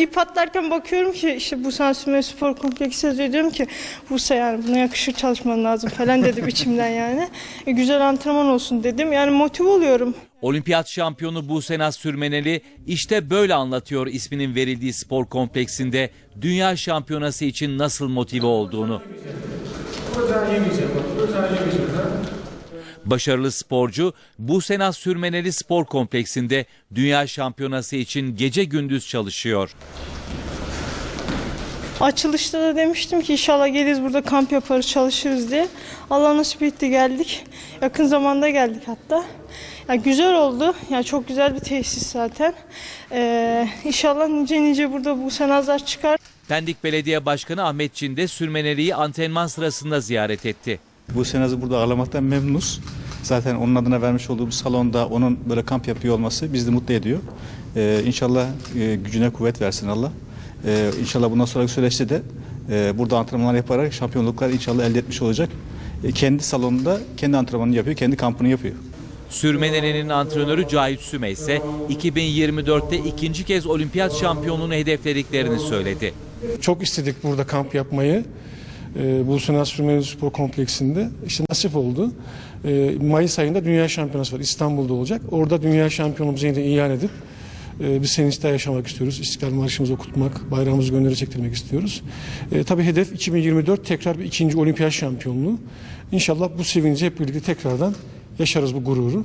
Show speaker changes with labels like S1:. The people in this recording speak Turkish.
S1: İp atlarken bakıyorum ki işte bu Sansüme Spor Kompleksi yazıyor. Diyorum ki Buse yani buna yakışır çalışman lazım falan dedim içimden yani. E, güzel antrenman olsun dedim. Yani motive oluyorum.
S2: Olimpiyat şampiyonu Buse Naz Sürmeneli işte böyle anlatıyor isminin verildiği spor kompleksinde dünya şampiyonası için nasıl motive olduğunu. Başarılı sporcu Buse Naz Sürmeneli Spor Kompleksinde dünya şampiyonası için gece gündüz çalışıyor.
S1: Açılışta da demiştim ki inşallah geliriz burada kamp yaparız çalışırız diye. Allah nasip etti geldik. Yakın zamanda geldik hatta. Ya güzel oldu. Ya çok güzel bir tesis zaten. Ee, inşallah nice nice burada bu senazlar çıkar.
S2: Pendik Belediye Başkanı Ahmet Çin de Sürmeneli'yi antrenman sırasında ziyaret etti.
S3: Bu senazı burada ağırlamaktan memnunuz. Zaten onun adına vermiş olduğu bu salonda onun böyle kamp yapıyor olması bizi mutlu ediyor. Ee, inşallah e, gücüne kuvvet versin Allah. Ee, inşallah bundan sonraki süreçte de e, burada antrenmanlar yaparak şampiyonluklar inşallah elde etmiş olacak. E, kendi salonunda kendi antrenmanını yapıyor, kendi kampını yapıyor.
S2: Sürmeneli'nin antrenörü Cahit Süme ise 2024'te ikinci kez olimpiyat şampiyonluğunu hedeflediklerini söyledi.
S4: Çok istedik burada kamp yapmayı. E, Bulsunaz Sürmeli Spor Kompleksi'nde. İşte nasip oldu. E, Mayıs ayında Dünya Şampiyonası var. İstanbul'da olacak. Orada Dünya Şampiyonumuzu yeniden ilan edip e, biz sevinçte yaşamak istiyoruz. İstiklal Marşımızı okutmak, bayrağımızı gönderi çektirmek istiyoruz. E, tabii hedef 2024 tekrar bir ikinci olimpiyat şampiyonluğu. İnşallah bu sevinci hep birlikte tekrardan yaşarız bu gururu.